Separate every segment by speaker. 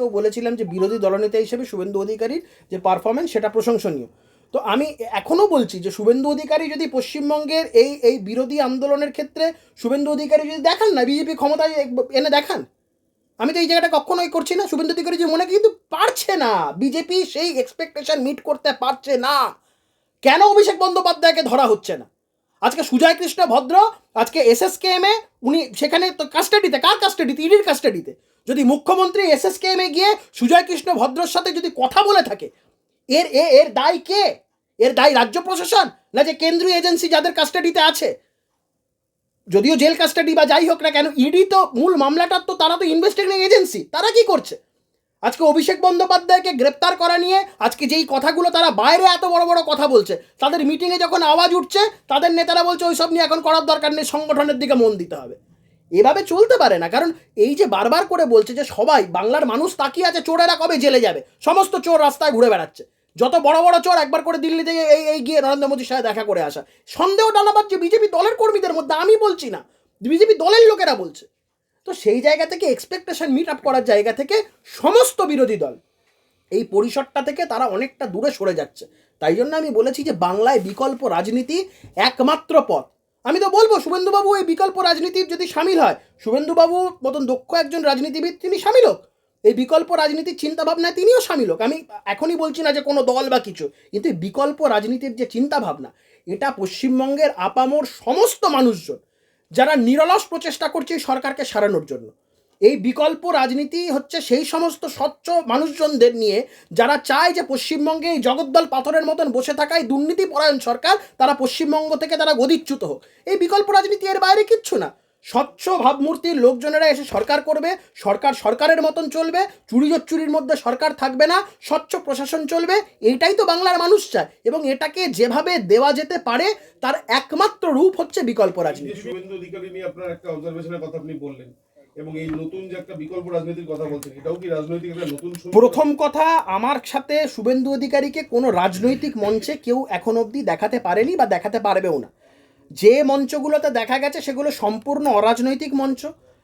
Speaker 1: তারিখেও বলেছিলাম যে বিরোধী দলনেতা হিসেবে শুভেন্দু অধিকারীর যে পারফরমেন্স সেটা প্রশংসনীয়। তো আমি এখনও বলছি যে শুভেন্দু অধিকারী যদি পশ্চিমবঙ্গের এই এই বিরোধী আন্দোলনের ক্ষেত্রে শুভেন্দু অধিকারী যদি দেখান না বিজেপি ক্ষমতায় এনে দেখান। আমি তো এই জায়গাটা কখনোই করছি না। শুভেন্দু অধিকারী যে মনে কিন্তু পারছে না। বিজেপি সেই এক্সপেকটেশন মিট করতে পারছে না। কেন অভিষেক বন্দ্যোপাধ্যায়কে ধরা হচ্ছে না? আজকে সুজয় কৃষ্ণ ভদ্র, আজকে এস এস কে এম এ উনি সেখানে তো কাস্টাডিতে কার কাস্টাডিতে ইডির কাস্টাডিতে যদি মুখ্যমন্ত্রী এসএসকেএম এ গিয়ে সুজয় কৃষ্ণ ভদ্রর সাথে যদি কথা বলে থাকে, এর, এ, এর দায় কে? এর দায় রাজ্য প্রশাসন না যে কেন্দ্রীয় এজেন্সি যাদের কাস্টাডিতে আছে? যদিও জেল কাস্টাডি বা যাই হোক না কেন, ইডি তো মূল মামলাটার তো তারা তো ইনভেস্টিগেটিং এজেন্সি, তারা কি করছে? আজকে অভিষেক বন্দ্যোপাধ্যায়কে গ্রেপ্তার করা নিয়ে আজকে যেই কথাগুলো তারা বাইরে এত বড় বড় কথা বলছে, তাদের মিটিংয়ে যখন আওয়াজ উঠছে, তাদের নেতারা বলছে, ওইসব নিয়ে এখন করার দরকার নেই, সংগঠনের দিকে মন দিতে হবে। এভাবে চলতে পারে না। কারণ এই যে বারবার করে বলছে যে সবাই, বাংলার মানুষ তাকিয়ে আছে চোরেরা কবে জেলে যাবে? সমস্ত চোর রাস্তায় ঘুরে বেড়াচ্ছে। যত বড় বড় চোর একবার করে দিল্লি থেকে এই এই গিয়ে নরেন্দ্র মোদীর সাথে দেখা করে আসা। সন্দেহ ডালাবাদ যে বিজেপি দলের কর্মীদের মধ্যে আমি বলছি না, বিজেপি দলের লোকেরা বলছে। তো সেই জায়গা থেকে এক্সপেকটেশন মিট আপ করার জায়গা থেকে সমস্ত বিরোধী দল, এই পরিসরটা থেকে তারা অনেকটা দূরে সরে যাচ্ছে। তাই জন্য আমি বলেছি যে বাংলায় বিকল্প রাজনীতি একমাত্র পথ। আমি তো বলব, শুভেন্দুবাবু এই বিকল্প রাজনীতির যদি সামিল হয়, শুভেন্দুবাবু মতন দক্ষ একজন রাজনীতিবিদ তিনি সামিল হোক। এই বিকল্প রাজনীতির চিন্তাভাবনায় তিনিও সামিল হোক। আমি এখনই বলছি না যে কোনো দল বা কিছু, কিন্তু এই বিকল্প রাজনীতির যে চিন্তাভাবনা, এটা পশ্চিমবঙ্গের আপামোর সমস্ত মানুষজন, যারা নিরলস প্রচেষ্টা করছে সরকারকে সারানোর জন্য। এই বিকল্প রাজনীতি হচ্ছে সেই সমস্ত স্বচ্ছ মানুষজনদের নিয়ে যারা চায় যে পশ্চিমবঙ্গে এই জগদ্দল পাথরের মতন বসে থাকায় দুর্নীতি পরায়ণ সরকার তারা পশ্চিমবঙ্গ থেকে তারা গদিচ্যুত হোক। এই বিকল্প রাজনীতি এর বাইরে কিচ্ছু না। স্বচ্ছ ভাবমূর্তির লোকজনেরা এসে সরকার করবে, সরকার সরকারের মতন চলবে, চুরি চুরির মধ্যে সরকার থাকবে না, স্বচ্ছ প্রশাসন চলবে, এইটাই তো বাংলার মানুষ চায়। এবং এটাকে যেভাবে দেওয়া যেতে পারে, তার একমাত্র রূপ হচ্ছে বিকল্প রাজনীতি।
Speaker 2: আপনার একটা অবজারভেশনের কথা আপনি বললেন। এবং এই নতুন যে একটা বিকল্প রাজনীতির কথা বলছেন, এটাও কি রাজনৈতিক একটা নতুন
Speaker 1: প্রথম কথা, আমার সাথে শুভেন্দু অধিকারীকে কোনো রাজনৈতিক মঞ্চে কেউ এখন অবধি দেখাতে পারেনি বা দেখাতে পারবেও না। যে মঞ্চগুলোতে দেখা গেছে, সেগুলো সম্পূর্ণ অরাজনৈতিক মঞ্চ।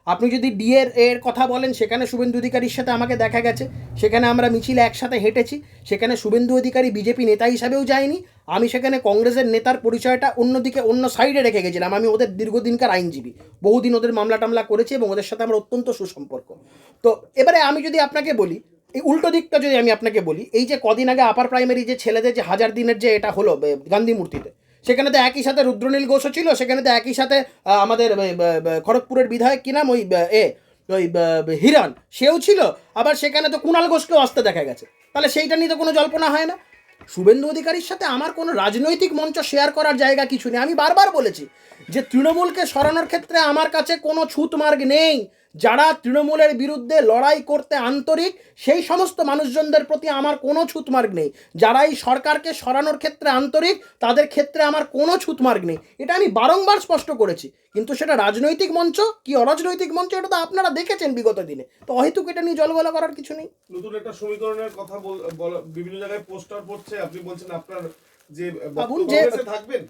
Speaker 1: আপনি যদি ডিএর এর কথা বলেন, সেখানে শুভেন্দু অধিকারীর সাথে আমাকে দেখা গেছে। সেখানে আমরা মিছিলে একসাথে হেঁটেছি। সেখানে শুভেন্দু অধিকারী বিজেপি নেতা হিসাবেও যায়নি। আমি সেখানে কংগ্রেসের নেতার পরিচয়টা অন্যদিকে অন্য সাইডে রেখে গেছিলাম। আমি ওদের দীর্ঘদিনকার আইনজীবী। বহুদিন ওদের মামলা টামলা করেছি এবং ওদের সাথে আমার অত্যন্ত সুসম্পর্ক। তো এবারে আমি যদি আপনাকে বলি, এই উল্টো দিকটা যদি আমি আপনাকে বলি, এই যে কদিন আগে আপার প্রাইমারি যে ছেলেদের যে হাজার দিনের যে এটা হলো গান্ধী মূর্তিতে সেখানে তো একই সাথে রুদ্রনীল ঘোষও ছিল, সেখানে তো একই সাথে আমাদের খড়গপুরের বিধায়ক কি নাম? ওই এ, ওই হিরণ সেও ছিল, আবার সেখানে তো কুণাল ঘোষকেও আসতে দেখা গেছে। তাহলে সেইটা নিয়ে তো কোনো জল্পনা হয় না। শুভেন্দু অধিকারীর সাথে আমার কোনো রাজনৈতিক মঞ্চ শেয়ার করার জায়গা কিছু নেই। আমি বারবার বলেছি যে তৃণমূলকে সরানোর ক্ষেত্রে আমার কাছে কোনো ছুতমার্গ নেই। যারা তৃণমূলের বিরুদ্ধে লড়াই করতে আন্তরিক, সেই সমস্ত মানুষজনদের প্রতি আমার কোনো ছুতমার্গ নেই। যারা এই সরকারকে সরানোর ক্ষেত্রে আন্তরিক, তাদের ক্ষেত্রে আমার কোনো ছুতমার্গ নেই। এটা আমি বারংবার স্পষ্ট করেছি। কিন্তু সেটা রাজনৈতিক মঞ্চ? কি অরাজনৈতিক মঞ্চ? এটা তো আপনারা দেখেছেন বিগত দিনে। তো অহেতুক এটা নিয়ে জলগলা করার কিছু নেই।
Speaker 2: নতুন একটা সমীকরণের কথা বিভিন্ন জায়গায় পোস্টার পড়ছে। আপনি বলছেন আপনার যে
Speaker 1: ভাবুন যে-
Speaker 2: থাকবেন।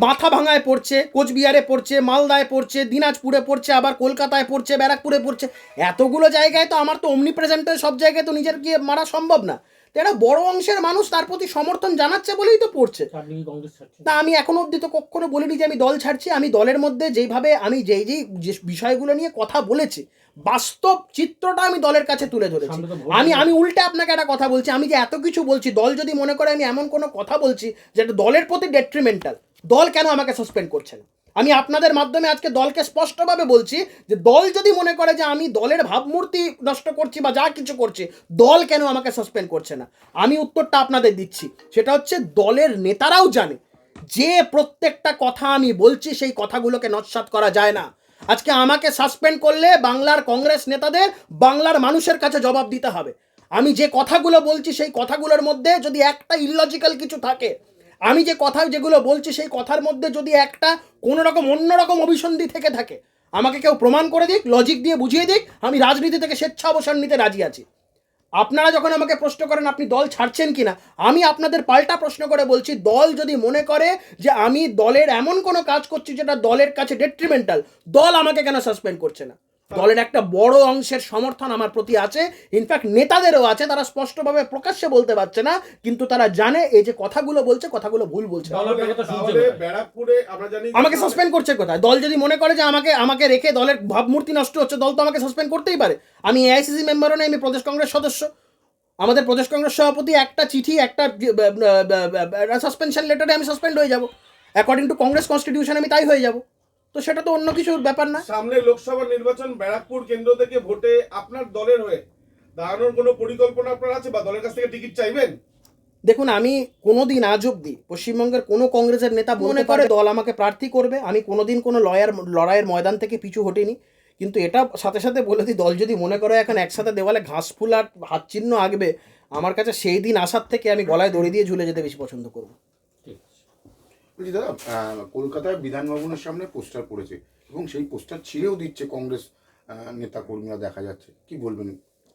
Speaker 1: মাথা ভাঙায় পড়ছে কোচবিহারে পড়ছে মালদায় পড়ছে দিনাজপুরে পড়ছে আবার কলকাতায় পড়ছে ব্যারাকপুরে পড়ছে। এতগুলো জায়গায় তো আমার তো অমনি প্রেজেন্টে সব জায়গায় তো নিজের গিয়ে মারা সম্ভব না। তো এটা বড় অংশের মানুষ তার প্রতি সমর্থন জানাচ্ছে বলেই তো পড়ছে।
Speaker 3: আপনি কি কংগ্রেস ছাড়ছেন
Speaker 1: তা আমি এখনও অব্দি তো কখনো বলিনি যে আমি দল ছাড়ছি আমি দলের মধ্যে যেইভাবে আমি যেই যেই যে বিষয়গুলো নিয়ে কথা বলেছি বাস্তব চিত্রটা আমি দলের কাছে তুলে ধরেছি। আমি আমি উল্টে আপনাকে একটা কথা বলছি আমি যে এত কিছু বলছি দল যদি মনে করে আমি এমন কোনো কথা বলছি যেটা দলের প্রতি ডেট্রিমেন্টাল দল কেন আমাকে সাসপেন্ড করছে না? আমি আপনাদের মাধ্যমে আজকে দলকে স্পষ্টভাবে বলছি যে দল যদি মনে করে যে আমি দলের ভাবমূর্তি নষ্ট করছি বা যা কিছু করছি দল কেন আমাকে সাসপেন্ড করছে না? আমি উত্তরটা আপনাদের দিচ্ছি। সেটা হচ্ছে দলের নেতারাও জানে যে প্রত্যেকটা কথা আমি বলছি সেই কথাগুলোকে নস্বাত করা যায় না। আজকে আমাকে সাসপেন্ড করলে বাংলার কংগ্রেস নেতাদের বাংলার মানুষের কাছে জবাব দিতে হবে। আমি যে কথাগুলো বলছি সেই কথাগুলোর মধ্যে যদি একটা ইললজিক্যাল কিছু থাকে, আমি যে কথা যেগুলো বলছি সেই কথার মধ্যে যদি একটা কোনো রকম অন্যরকম অভিসন্ধি থেকে থাকে, আমাকে কেউ প্রমাণ করে দিক লজিক দিয়ে বুঝিয়ে দিক, আমি রাজনীতি থেকে স্বেচ্ছা অবসর নিতে রাজি আছি। আপনারা যখন আমাকে প্রশ্ন করেন, আপনি দল ছাড়ছেন কিনা? আমি আপনাদের পাল্টা প্রশ্ন করে বলছি, দল যদি মনে করে যে আমি দলের এমন কোনো কাজ করছি যেটা দলের কাছে ডেট্রিমেন্টাল দল আমাকে কেন সাসপেন্ড করছে না? দলের একটা বড় অংশের সমর্থন আমার প্রতি আছে। ইনফ্যাক্ট নেতাদেরও আছে তারা স্পষ্টভাবে প্রকাশ্যে বলতে পারছে না কিন্তু তারা জানে এই যে কথাগুলো বলছে কথাগুলো ভুল বলছে। আমাকে সাসপেন্ড করছে কোথায়? দল যদি মনে করে যে আমাকে আমাকে রেখে দলের ভাবমূর্তি নষ্ট হচ্ছে দল তো আমাকে সাসপেন্ড করতেই পারে। আমি এআইসিসি মেম্বারও নেই আমি প্রদেশ কংগ্রেস সদস্য। আমাদের প্রদেশ কংগ্রেস সভাপতি একটা চিঠি একটা সাসপেনশন লেটারে আমি সাসপেন্ড হয়ে যাব। অ্যাকর্ডিং টু কংগ্রেস কনস্টিটিউশন আমি তাই হয়ে যাব। তো সেটা তো অন্য কিছুর ব্যাপার না।
Speaker 2: সামনে লোকসভা নির্বাচন ব্যারাকপুর কেন্দ্র থেকে ভোটে আপনার দলের হয়ে দাঁড়ানোর কোনো পরিকল্পনা আপনার আছে বা দলের কাছ থেকে টিকিট চাইবেন?
Speaker 1: দেখুন আমি কোনোদিন আজ অব্দি পশ্চিমবঙ্গের কোনো কংগ্রেসের নেতা মনে করে দল আমাকে প্রার্থী করবে। আমি কোনোদিন কোনো লয়ার লড়াইয়ের ময়দান থেকে পিছু হটিনি। কিন্তু এটা সাথে সাথে বলে দিই দল যদি মনে করে এখন একসাথে দেওয়ালে ঘাস ফুল আর হাত চিহ্ন আঁকবে আমার কাছে সেই দিন আসার থেকে আমি গলায় দড়ি দিয়ে ঝুলে যেতে বেশি পছন্দ করব।
Speaker 4: বলছি, দাদা কলকাতায় বিধান ভবনের সামনে পোস্টার পড়েছে এবং সেই পোস্টার ছিঁড়েও দিচ্ছে কংগ্রেস নেতা কর্মীরা দেখা যাচ্ছে। কি বলবেন?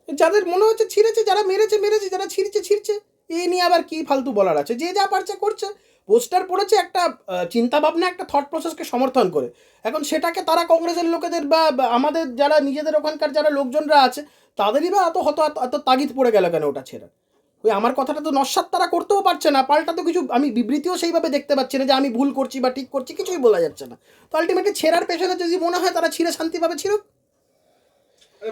Speaker 1: যাদের মনে হচ্ছে ছিঁড়েছে, যারা মেরেছে মেরেছে, যারা ছিঁড়ছে ছিঁড়ছে, এ নিয়ে আবার কি ফালতু বলার আছে? যে যা পারছে করছে। পোস্টার পড়েছে একটা চিন্তা ভাবনা একটা থট প্রসেসকে সমর্থন করে। এখন সেটাকে তারা কংগ্রেসের লোকেদের বা আমাদের যারা নিজেদের ওখানকার যারা লোকজনরা আছে, তাদেরই বা এত হত, এত তাগিদ পড়ে গেল কেন ওটা ছেড়ে? ওই আমার কথাটা তো নস্বাত তারা করতেও পারছে না। পাল্টা তো কিছু আমি বিবৃতিও সেইভাবে দেখতে পাচ্ছি না যে আমি ভুল করছি বা ঠিক করছি, কিছুই বলা যাচ্ছে না। তো আলটিমেটলি ছেঁড়ার পেছনে যদি মনে হয় তারা ছিঁড়ে শান্তিভাবে ছিঁড়ুক।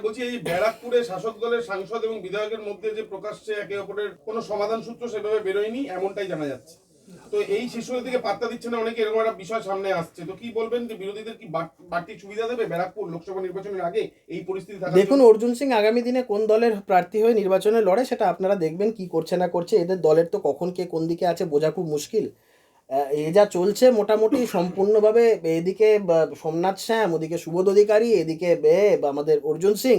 Speaker 2: বলছি, এই ব্যারাকপুরে শাসক দলের সাংসদ এবং বিধায়কের মধ্যে যে প্রকাশ্যে একে অপরের কোনো সমাধান সূত্র সেভাবে বেরোয়নি, এমনটাই জানা যাচ্ছে। তো এই শিশুদের দিকে পাত্তা দিচ্ছে না, অনেকে এরকম একটা বিষয় সামনে আসছে। তো কি বলবেন যে বিরোধীদের কি বাড়তি সুবিধা দেবে? ব্যারাকপুর লোকসভা নির্বাচনের আগে এই পরিস্থিতি থাকা
Speaker 1: দেখুন, অর্জুন সিং আগামী দিনে কোন দলের প্রার্থী হয়ে নির্বাচনে লড়ে সেটা আপনারা দেখবেন কি করছে না করছে। এদের দলের তো কখন কে কোন দিকে আছে বোঝা খুব মুশকিল। এ যা চলছে মোটামুটি সম্পূর্ণভাবে এদিকে সোমনাথ শ্যাম, ওদিকে সুবোধ অধিকারী, এদিকে বা আমাদের অর্জুন সিং।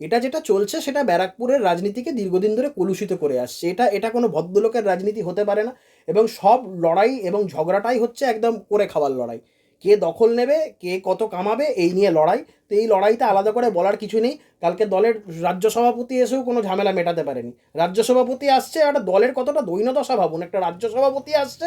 Speaker 1: এটা যেটা চলছে সেটা ব্যারাকপুরের রাজনীতিকে দীর্ঘদিন ধরে কলুষিত করে আসছে। এটা এটা কোনো ভদ্রলোকের রাজনীতি হতে পারে না। এবং সব লড়াই এবং ঝগড়াটাই হচ্ছে একদম করে খাওয়ার লড়াই। কে দখল নেবে, কে কত কামাবে, এই নিয়ে লড়াই। তো এই লড়াইতে আলাদা করে বলার কিছু নেই। কালকে দলের রাজ্য সভাপতি এসেও কোনো ঝামেলা মেটাতে পারেনি। রাজ্য সভাপতি আসছে একটা দলের কতটা দৈন্যদশা ভাবুন একটা রাজ্য সভাপতি আসছে,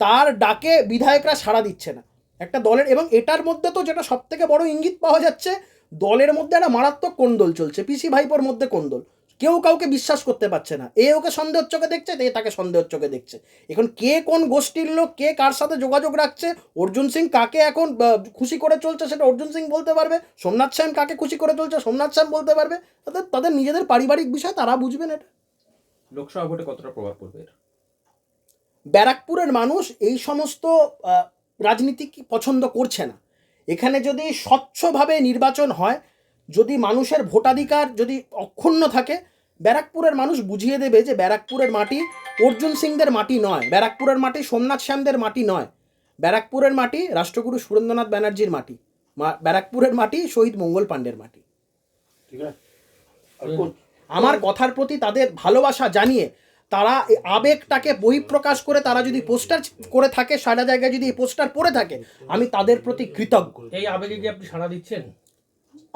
Speaker 1: তার ডাকে বিধায়করা সাড়া দিচ্ছে না। একটা দলের, এবং এটার মধ্যে তো যেটা সব থেকে বড় ইঙ্গিত পাওয়া যাচ্ছে, দলের মধ্যে একটা মারাত্মক কোন্দল চলছে। পিসি ভাইপোর মধ্যে কোন্দল। কেউ কাউকে বিশ্বাস করতে পারছে না। এ ওকে সন্দেহের চোখে দেখছে এ তাকে সন্দেহের চোখে দেখছে। এখন কে কোন গোষ্ঠীর লোক কে কার সাথে যোগাযোগ রাখছে অর্জুন সিং কাকে এখন খুশি করে চলছে সেটা অর্জুন সিং বলতে পারবে সোমনাথ শ্যাম কাকে খুশি করে চলছে সোমনাথ শ্যাম বলতে পারবে। তাদের তাদের নিজেদের পারিবারিক বিষয় তারা বুঝবেন এটা।
Speaker 3: লোকসভা ভোটে কতটা প্রভাব পড়বে
Speaker 1: ব্যারাকপুরের মানুষ এই সমস্ত রাজনীতি পছন্দ করছে না। এখানে যদি স্বচ্ছভাবে নির্বাচন হয় যদি মানুষের ভোটাধিকার যদি অক্ষুণ্ণ থাকে ব্যারাকপুরের মানুষ বুঝিয়ে দেবে যে ব্যারাকপুরের মাটি অর্জুন সিংদের মাটি নয় ব্যারাকপুরের মাটি সোমনাথ শ্যামদের মাটি নয় ব্যারাকপুরের মাটি রাষ্ট্রগুরু সুরেন্দ্রনাথ ব্যানার্জির মাটি ব্যারাকপুরের মাটি শহীদ মঙ্গল পাণ্ডের মাটি।
Speaker 4: ঠিক আছে?
Speaker 1: আমার কথার প্রতি তাদের ভালোবাসা জানিয়ে তারা এই আবেগটাকে বহিঃপ্রকাশ করে তারা যদি পোস্টার করে থাকে সারা জায়গায় যদি এই পোস্টার পড়ে থাকে আমি তাদের প্রতি কৃতজ্ঞ।
Speaker 3: এই আবেগে কি আপনি সাড়া দিচ্ছেন?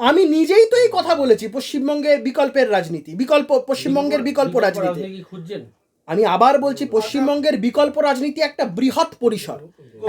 Speaker 1: আমি নিজেই তো এই কথা বলেছি পশ্চিমবঙ্গের বিকল্পের রাজনীতি বিকল্প পশ্চিমবঙ্গের বিকল্প রাজনীতি। আমি আবার বলছি পশ্চিমবঙ্গের বিকল্প রাজনীতি একটা বৃহৎ পরিসর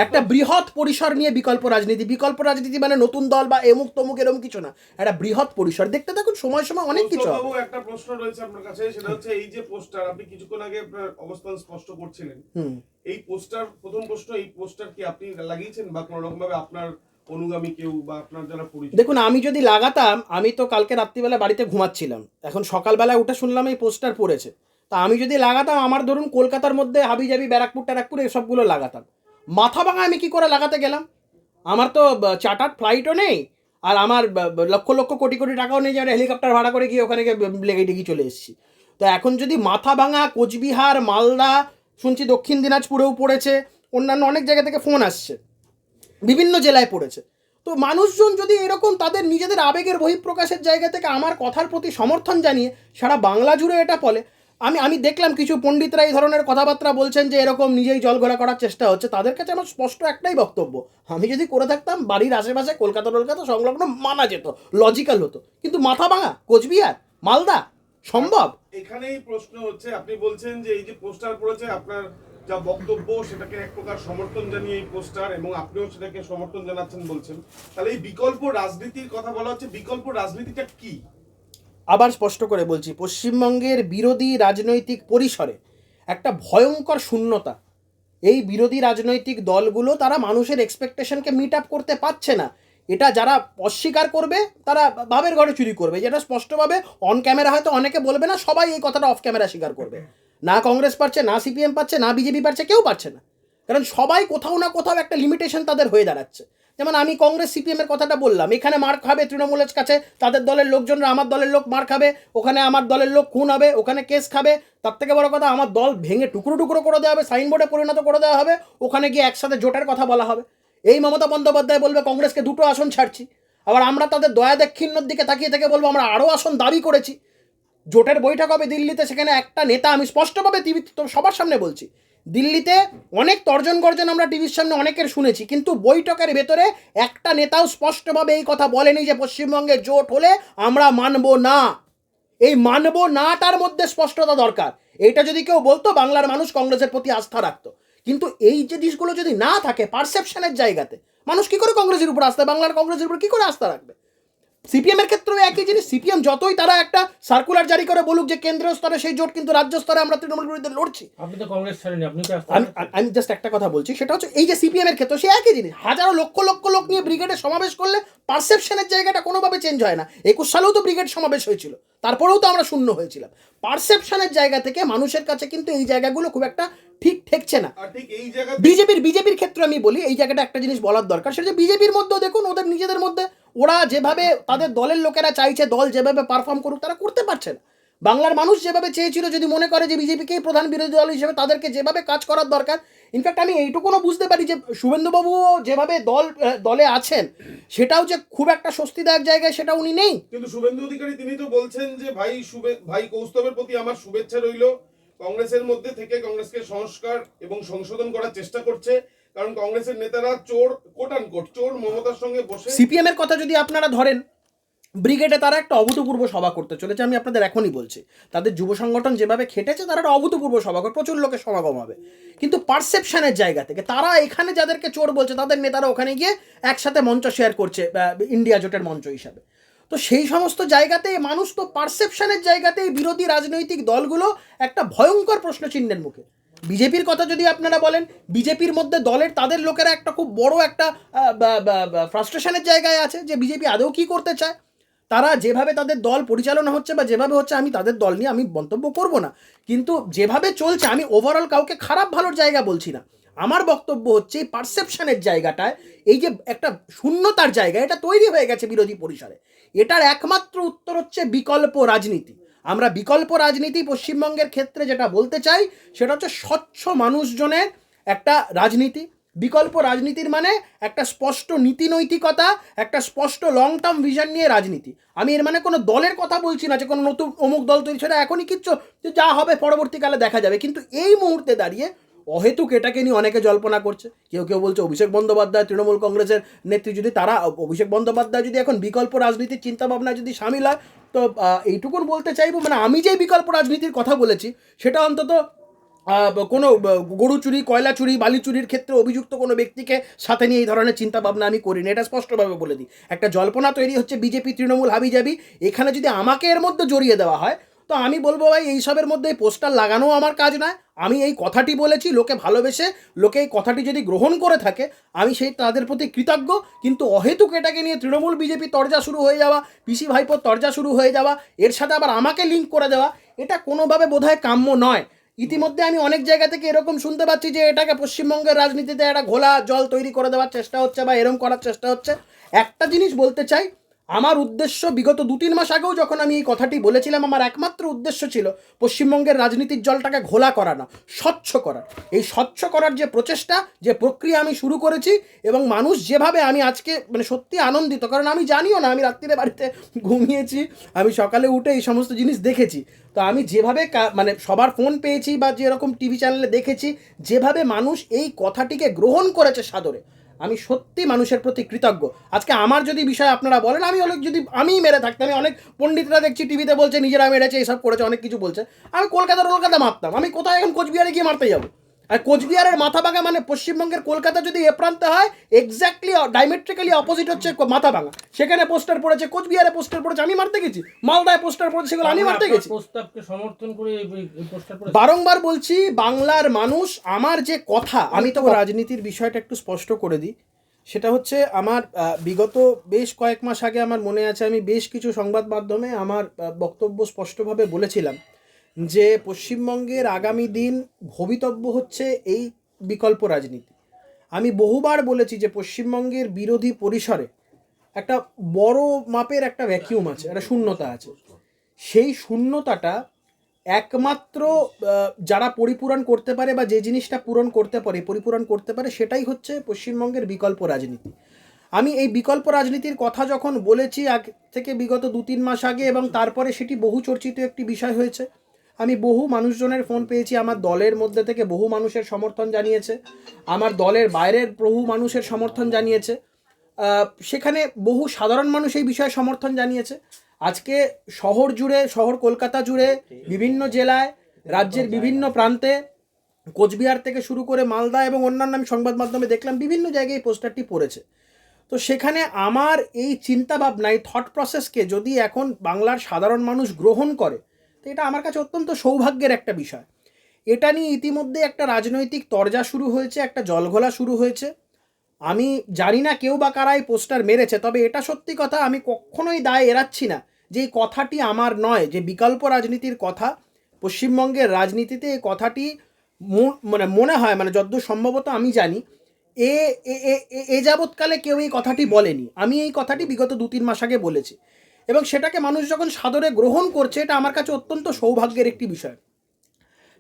Speaker 1: একটা বৃহৎ পরিসর নিয়ে বিকল্প রাজনীতি। বিকল্প রাজনীতি মানে নতুন দল বা এমুক তমুক এরকম কিছু না একটা বৃহৎ পরিসর। দেখতে দেখুন সময় সময় অনেক কিছু।
Speaker 2: একটা প্রশ্ন রয়েছে আপনার কাছে সেটা হচ্ছে এই যে পোস্টার আপনি কিছুক্ষণ আগে আপনার অবস্থান স্পষ্ট করছিলেন।
Speaker 1: হুম।
Speaker 2: এই পোস্টার প্রথম প্রশ্ন এই পোস্টার কি আপনি লাগিয়েছেন বা কোনো রকম ভাবে আপনার অনুগামী কেউ বা আপনার যারা পরিচিত।
Speaker 1: দেখুন, আমি যদি লাগাতাম, আমি তো কালকে রাত্রিবেলা বাড়িতে ঘুমাচ্ছিলাম। এখন সকালবেলায় উঠে শুনলাম এই পোস্টার পড়েছে। তা আমি যদি লাগাতাম, আমার ধরুন কলকাতার মধ্যে হাবি জাবি ব্যারাকপুর, ট্যারাকপুর এসবগুলো লাগাতাম। মাথা ভাঙা আমি কি করে লাগাতে গেলাম? আমার তো চার্টার ফ্লাইটও নেই, আর আমার লক্ষ লক্ষ কোটি কোটি টাকাও নেই যে হেলিকপ্টার ভাড়া করে গিয়ে ওখানে গিয়ে লেগে টেগে চলে এসেছি। তো এখন যদি মাথা ভাঙা, কোচবিহার, মালদা, শুনছি দক্ষিণ দিনাজপুরেও পড়েছে, অন্যান্য অনেক জায়গা থেকে ফোন আসছে। বিভিন্ন জেলায় পড়েছে। তো মানুষজন যদি এরকম তাদের নিজেদের আবেগের বহিঃপ্রকাশের জায়গা থেকে আমার কথার প্রতি সমর্থন জানিয়ে সারা বাংলা জুড়ে এটা বলে, আমি আমি দেখলাম কিছু পণ্ডিতরা এই ধরনের কথাবার্তা বলছেন যে এরকম নিজেই জল ঘোলা করার চেষ্টা হচ্ছে। তাদের কাছে আমার স্পষ্ট একটাই বক্তব্য, আমি যদি করে থাকতাম বাড়ির আশেপাশে কলকাতা টলকাতা সংলগ্ন মানা যেত লজিক্যাল হতো। কিন্তু মাথা ভাঙা কোচবিহার, মালদা, সম্ভব।
Speaker 2: এখানেই প্রশ্ন হচ্ছে, আপনি বলছেন যে এই যে পোস্টার পড়েছে, আপনার যা বক্তব্য সেটাকে এক প্রকার সমর্থন জানিয়ে এই পোস্টার এবং আপনিও সেটাকে সমর্থন জানাচ্ছেন বলছেন। তাহলে এই বিকল্প রাজনীতির কথা বলা হচ্ছে, বিকল্প রাজনীতিটা কি?
Speaker 1: আবার স্পষ্ট করে বলছি, পশ্চিমবঙ্গের বিরোধী রাজনৈতিক পরিসরে একটা ভয়ঙ্কর শূন্যতা। এই বিরোধী রাজনৈতিক দলগুলো তারা মানুষের এক্সপেকটেশনকে মিট আপ করতে পারছে না। এটা যারা অস্বীকার করবে, তারা ভাবের ঘরে চুরি করবে। যেটা স্পষ্টভাবে অন ক্যামেরা হয়তো অনেকে বলবে না, সবাই এই কথাটা অফ ক্যামেরা স্বীকার করবে। না কংগ্রেস পারছে, না সিপিএম পাচ্ছে না বিজেপি পারছে, কেউ পারছে না। কারণ সবাই কোথাও না কোথাও একটা লিমিটেশন তাদের হয়ে দাঁড়াচ্ছে। যেমন আমি কংগ্রেস সিপিএমের কথাটা বললাম, এখানে মার খাবে তৃণমূলের কাছে, তাদের দলের লোকজনরা আমার দলের লোক মার খাবে, ওখানে আমার দলের লোক খুন হবে, ওখানে কেস খাবে, তার থেকে বড় কথা আমার দল ভেঙে টুকরো টুকরো করে দেওয়া হবে সাইনবোর্ডে পরিণত করে দেওয়া হবে, ওখানে গিয়ে একসাথে জোটের কথা বলা হবে। এই মমতা বন্দ্যোপাধ্যায় বলবে, কংগ্রেসকে দুটো আসন ছাড়ছি। আবার আমরা তাদের দয়া দাক্ষিণ্যর দিকে তাকিয়ে থেকে বলব, আমরা আরও আসন দাবি করেছি। জোটের বৈঠক হবে দিল্লিতে, সেখানে একটা নেতা আমি স্পষ্টভাবে টিভি সবার সামনে বলছি। দিল্লিতে অনেক তর্জন গর্জন আমরা টিভির সামনে অনেকের শুনেছি, কিন্তু বৈঠকের ভেতরে একটা নেতাও স্পষ্টভাবে এই কথা বলেনি যে পশ্চিমবঙ্গে জোট হলে আমরা মানব না। এই মানব নাটার মধ্যে স্পষ্টতা দরকার। এইটা যদি কেউ বলতো, বাংলার মানুষ কংগ্রেসের প্রতি আস্থা রাখতো। কিন্তু এই জিনিসগুলো যদি না থাকে পারসেপশনের জায়গাতে, মানুষ কি করে কংগ্রেসের উপর আস্থা, বাংলার কংগ্রেসের উপর কি করে আস্থা রাখবে? সিপিএম এর ক্ষেত্রেও একই জিনিস সিপিএম যতই তারা একটা সার্কুলার জারি করে বলুক যে কেন্দ্রীয় স্তরে সেই জোট কিন্তু রাজ্য স্তরে আমরা তৃণমূল বিরুদ্ধে লড়ছি।
Speaker 3: আপনি তো কংগ্রেস ছাড়েনি আপনি তো
Speaker 1: আমি আমি জাস্ট একটা কথা বলছি সেটা হচ্ছে এই যে সিপিএম এর ক্ষেত্রে সে একই জিনিস হাজারো লক্ষ লক্ষ লোক নিয়ে ব্রিগেডে সমাবেশ করলে পারসেপশনের জায়গাটা কোনোভাবে চেঞ্জ হয় না। একুশ সালেও তো ব্রিগেড সমাবেশ হয়েছিল তারপরেও তো আমরা শূন্য হয়েছিলাম। পারসেপশনের জায়গা থেকে মানুষের কাছে কিন্তু এই জায়গাগুলো খুব একটা ঠিক ঠেকছে না।
Speaker 2: আর ঠিক এই জায়গা
Speaker 1: বিজেপির বিজেপির ক্ষেত্রে আমি বলি এই জায়গাটা একটা জিনিস বলার দরকার সেটা বিজেপির মধ্যেও দেখুন ওদের নিজেদের মধ্যে ওরা যেভাবে তাদের দলের লোকেরা চাইছে, দল যেভাবে পারফর্ম করুক, তারা করতে পারছে না। বাংলার মানুষ যেভাবে চেয়েছিল, যদি মনে করে যে বিজেপিকেই প্রধান বিরোধী দল হিসেবে তাদেরকে যেভাবে কাজ করার দরকার ইনফ্যাক্ট আমি এইটুকুনও বুঝতে পারি যে শুভেন্দুবাবুও যেভাবে দল দলে আছেন, সেটাও যে খুব একটা স্বস্তিদায়ক জায়গায় সেটা উনি নেই।
Speaker 2: কিন্তু শুভেন্দু অধিকারী তিনি তো বলছেন যে ভাই শুভে, ভাই কৌস্তবের প্রতি আমার শুভেচ্ছা রইল। কংগ্রেসের মধ্যে থেকে কংগ্রেসকে সংস্কার এবং সংশোধন করার চেষ্টা করছে। কারণ কংগ্রেসের নেতারা চোর কোটান কোট চোর মমতার সঙ্গে বসে
Speaker 1: সিপিএম এর কথা যদি আপনারা ধরেন, ব্রিগেডে তারা একটা অভূতপূর্ব সভা করতে চলেছে, আমি আপনাদের এখনই বলছি। তাদের যুব সংগঠন যেভাবে খেটেছে, তারা একটা অভূতপূর্ব সভা করে, প্রচুর লোকের সমাগম হবে। কিন্তু পারসেপশনের জায়গা থেকে, তারা এখানে যাদেরকে চোর বলছে, তাদের নেতারা ওখানে গিয়ে একসাথে মঞ্চ শেয়ার করছে ইন্ডিয়া জোটের মঞ্চ হিসাবে। তো সেই সমস্ত জায়গাতে, মানুষ তো পারসেপশনের জায়গাতে বিরোধী রাজনৈতিক দলগুলো একটা ভয়ঙ্কর প্রশ্ন চিহ্নের মুখে। বিজেপির কথা যদি আপনারা বলেন, বিজেপির মধ্যে দলের তাদের লোকেরা একটা খুব বড় একটা ফ্রাস্ট্রেশনের জায়গায় আছে যে বিজেপি আদৌ কি করতে চায়। তারা যেভাবে তাদের দল পরিচালনা হচ্ছে বা যেভাবে হচ্ছে আমি তাদের দল নিয়ে আমি মন্তব্য করব না। কিন্তু যেভাবে চলছে, আমি ওভারঅল কাউকে খারাপ ভালোর জায়গা বলছি না। আমার বক্তব্য হচ্ছে এই পারসেপশনের জায়গাটায়, এই যে একটা শূন্যতার জায়গা, এটা তৈরি হয়ে গেছে বিরোধী পরিসরে। এটার একমাত্র উত্তর হচ্ছে বিকল্প রাজনীতি। আমরা বিকল্প রাজনীতি পশ্চিমবঙ্গের ক্ষেত্রে যেটা বলতে চাই, সেটা হচ্ছে স্বচ্ছ মানুষজনের একটা রাজনীতি। বিকল্প রাজনীতির মানে একটা স্পষ্ট নীতি নৈতিকতা একটা স্পষ্ট লং টার্ম ভিশন নিয়ে রাজনীতি। আমি এর মানে কোনো দলের কথা বলছি না যে কোনো নতুন অমুক দল তৈরি, সেটা এখনই কিচ্ছু, যে যা হবে পরবর্তীকালে দেখা যাবে। কিন্তু এই মুহূর্তে দাঁড়িয়ে অহেতুক এটাকে নিয়ে অনেকে জল্পনা করছে। কেউ কেউ বলছে অভিষেক বন্দ্যোপাধ্যায়, তৃণমূল কংগ্রেসের নেত্রী যদি তারা, অভিষেক বন্দ্যোপাধ্যায় যদি এখন বিকল্প রাজনীতির চিন্তাভাবনা যদি সামিল হয়, তো এইটুকুন বলতে চাইব মানে আমি যে বিকল্প রাজনীতির কথা বলেছি, সেটা অন্তত কোনো গরু চুরি, কয়লা চুরি, বালি চুরির ক্ষেত্রে অভিযুক্ত কোনো ব্যক্তিকে সাথে নিয়ে এই ধরনের চিন্তাভাবনা আমি করি না এটা স্পষ্টভাবে বলে দিই। একটা জল্পনা তৈরি হচ্ছে বিজেপি, তৃণমূল হাবিজাবি, এখানে যদি আমাকে এর মধ্যে জড়িয়ে দেওয়া হয় তো আমি বলব ভাই এইসবের মধ্যে পোস্টার লাগানো আমার কাজ নয়। আমি এই কথাটি বলেছি, লোকে ভালোবেসে, লোকে এই কথাটি যদি গ্রহণ করে থাকে, আমি সেই তাদের প্রতি কৃতজ্ঞ। কিন্তু অহেতুক এটাকে নিয়ে তৃণমূল বিজেপি তরজা শুরু হয়ে যাওয়া, পিসি ভাইপোর তরজা শুরু হয়ে যাওয়া, এর সাথে আবার আমাকে লিঙ্ক করে দেওয়া, এটা কোনোভাবে বোধহয় কাম্য নয়। ইতিমধ্যে আমি অনেক জায়গা থেকে এরকম শুনতে পাচ্ছি যে এটাকে পশ্চিমবঙ্গের রাজনীতিতে একটা ঘোলা জল তৈরি করে দেওয়ার চেষ্টা হচ্ছে বা এরকম করার চেষ্টা হচ্ছে। একটা জিনিস বলতে চাই আমার উদ্দেশ্য বিগত দু তিন মাস আগেও যখন আমি এই কথাটি বলেছিলাম, আমার একমাত্র উদ্দেশ্য ছিল পশ্চিমবঙ্গের রাজনীতির জলটাকে ঘোলা করা না স্বচ্ছ করার। এই স্বচ্ছ করার যে প্রচেষ্টা, যে প্রক্রিয়া আমি শুরু করেছি এবং মানুষ যেভাবে আমি আজকে মানে সত্যি আনন্দিত, কারণ আমি জানিও না, আমি রাত্রিরে বাড়িতে ঘুমিয়েছি, আমি সকালে উঠে এই সমস্ত জিনিস দেখেছি। তো আমি যেভাবে মানে সবার ফোন পেয়েছি বা যেরকম টিভি চ্যানেলে দেখেছি, যেভাবে মানুষ এই কথাটিকে গ্রহণ করেছে সাদরে আমি সত্যি মানুষের প্রতি কৃতজ্ঞ। আজকে আমার যদি বিষয় আপনারা বলেন, আমি অনেক যদি আমি মেরে থাকতাম, আমি অনেক পণ্ডিতরা দেখছি টিভিতে বলছে, নিজেরা মেরেছে এইসব করেছে, অনেক কিছু বলছে। আমি কলকাতা কলকাতা মারতাম, আমি কোথায় এখন কোচবিহারে গিয়ে মারতে যাব? আর কোচবিহারের মাথাভাঙা মানে পশ্চিমবঙ্গের কলকাতা যদি এ প্রান্তে হয় এক্স্যাক্টলি ডাইমেট্রিক্যালি অপোজিট হচ্ছে মাথাভাঙা সেখানে পোস্টার পড়েছে কোচবিহারে পোস্টার পড়েছে আমি মারতে গেছি। মালদায় পোস্টার পড়েছে সেগুলো আমি মারতে গেছি।
Speaker 3: প্রস্তাবকে সমর্থন করে
Speaker 1: বারংবার বলছি বাংলার মানুষ আমার যে কথা আমি তো রাজনীতির বিষয়টা একটু স্পষ্ট করে দিই। সেটা হচ্ছে আমার বিগত বেশ কয়েক মাস আগে আমার মনে আছে আমি বেশ কিছু সংবাদ মাধ্যমে আমার বক্তব্য স্পষ্টভাবে বলেছিলাম। যে পশ্চিমবঙ্গের আগামী দিন ভবিতব্য হচ্ছে এই বিকল্প রাজনীতি। আমি বহুবার বলেছি যে পশ্চিমবঙ্গের বিরোধী পরিসরে একটা বড় মাপের একটা ভ্যাকিউম আছে, একটা শূন্যতা আছে। সেই শূন্যতাটা একমাত্র যারা পরিপূরণ করতে পারে বা যে জিনিসটা পূরণ করতে পারে, পরিপূরণ করতে পারে, সেটাই হচ্ছে পশ্চিমবঙ্গের বিকল্প রাজনীতি। আমি এই বিকল্প রাজনীতির কথা যখন বলেছি, আগ থেকে বিগত দু তিন মাস আগে এবং তারপরে সেটি বহু চর্চিত একটি বিষয় হয়েছে আমি বহু মানুষজনের ফোন পেয়েছি, আমার দলের মধ্যে থেকে বহু মানুষের সমর্থন জানিয়েছে, আমার দলের বাইরের বহু মানুষের সমর্থন জানিয়েছে সেখানে বহু সাধারণ মানুষ এই বিষয়ে সমর্থন জানিয়েছে। আজকে শহর জুড়ে, শহর কলকাতা জুড়ে, বিভিন্ন জেলায়, রাজ্যের বিভিন্ন প্রান্তে, কোচবিহার থেকে শুরু করে মালদা এবং অন্যান্য আমি সংবাদ মাধ্যমে দেখলাম, বিভিন্ন জায়গায় এই পোস্টারটি পড়েছে। তো সেখানে আমার এই চিন্তা ভাবনা এই থট প্রসেসকে যদি এখন বাংলার সাধারণ মানুষ গ্রহণ করে তো এটা আমার কাছে অত্যন্ত সৌভাগ্যের একটা বিষয়। এটা নিয়ে ইতিমধ্যে একটা রাজনৈতিক তরজা শুরু হয়েছে, একটা জলঘোলা শুরু হয়েছে। আমি জানি না কেউ বা কারা এই পোস্টার মেরেছে, তবে এটা সত্যি কথা, আমি কখনোই দায় এড়াচ্ছি না যে এই কথাটি আমার নয়, যে বিকল্প রাজনীতির কথা। পশ্চিমবঙ্গের রাজনীতিতে এই কথাটি মানে মনে হয় মানে যদ্দূর সম্ভবত আমি জানি, এ- এ যাবৎকালে কেউ এই কথাটি বলেনি। আমি এই কথাটি বিগত দু তিন মাস আগে বলেছি। এবং সেটাকে মানুষ যখন সাদরে গ্রহণ করছে, এটা আমার কাছে অত্যন্ত সৌভাগ্যের একটি বিষয়।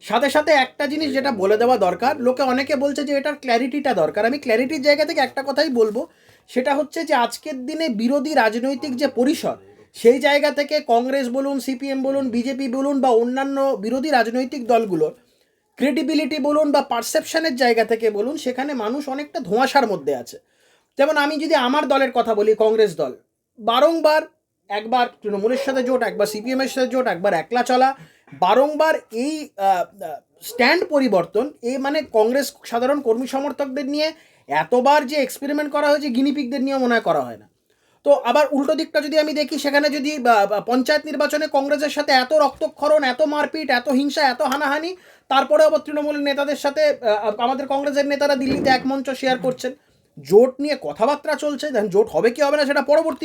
Speaker 1: সাথে সাথে একটা জিনিস যেটা বলে দেওয়া দরকার, লোকে অনেকে বলছে যে এটার ক্ল্যারিটিটা দরকার। আমি ক্ল্যারিটির জায়গা থেকে একটা কথাই বলব, সেটা হচ্ছে যে আজকের দিনে বিরোধী রাজনৈতিক যে পরিসর, সেই জায়গা থেকে কংগ্রেস বলুন, সিপিএম বলুন, বিজেপি বলুন বা অন্যান্য বিরোধী রাজনৈতিক দলগুলোর ক্রেডিবিলিটি বলুন বা পারসেপশনের জায়গা থেকে বলুন, সেখানে মানুষ অনেকটা ধোঁয়াশার মধ্যে আছে। যেমন আমি যদি আমার দলের কথা বলি, কংগ্রেস দল, বারংবার একবার তৃণমূলের সাথে জোট, একবার সিপিএমের সাথে জোট, একবার একলা চলা। বারংবার এই স্ট্যান্ড পরিবর্তন, এ মানে কংগ্রেস সাধারণ কর্মী সমর্থকদের নিয়ে এতবার যে এক্সপেরিমেন্ট করা হয়েছে গিনিপিকদের নিয়ে মনে হয় করা হয় না। তো আবার উল্টো দিকটা যদি আমি দেখি, সেখানে যদি পঞ্চায়েত নির্বাচনে কংগ্রেসের সাথে এত রক্তক্ষরণ, এত মারপিট, এত হিংসা, এত হানাহানি, তারপরে আবার তৃণমূলের নেতাদের সাথে আমাদের কংগ্রেসের নেতারা দিল্লিতে এক মঞ্চ শেয়ার করছেন। জোট নিয়ে কথাবার্তা চলছে জোট হবে কি হবে না, সেটা পরবর্তী